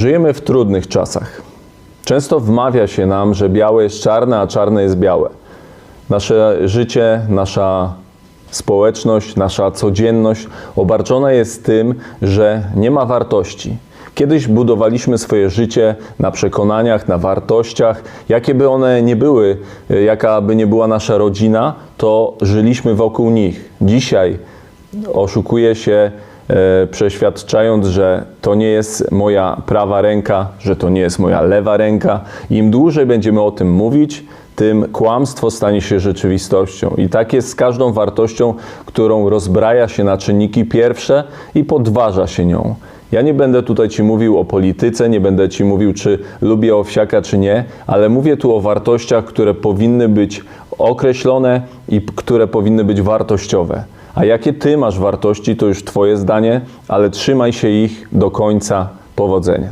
Żyjemy w trudnych czasach. Często wmawia się nam, że białe jest czarne, a czarne jest białe. Nasze życie, nasza społeczność, nasza codzienność obarczona jest tym, że nie ma wartości. Kiedyś budowaliśmy swoje życie na przekonaniach, na wartościach. Jakie by one nie były, jaka by nie była nasza rodzina, to żyliśmy wokół nich. Dzisiaj oszukuje się, przeświadczając, że to nie jest moja prawa ręka, że to nie jest moja lewa ręka. Im dłużej będziemy o tym mówić, tym kłamstwo stanie się rzeczywistością. I tak jest z każdą wartością, którą rozbraja się na czynniki pierwsze i podważa się nią. Ja nie będę tutaj Ci mówił o polityce, nie będę Ci mówił, czy lubię owsiaka, czy nie, ale mówię tu o wartościach, które powinny być określone i które powinny być wartościowe. A jakie Ty masz wartości, to już Twoje zdanie, ale trzymaj się ich do końca. Powodzenia.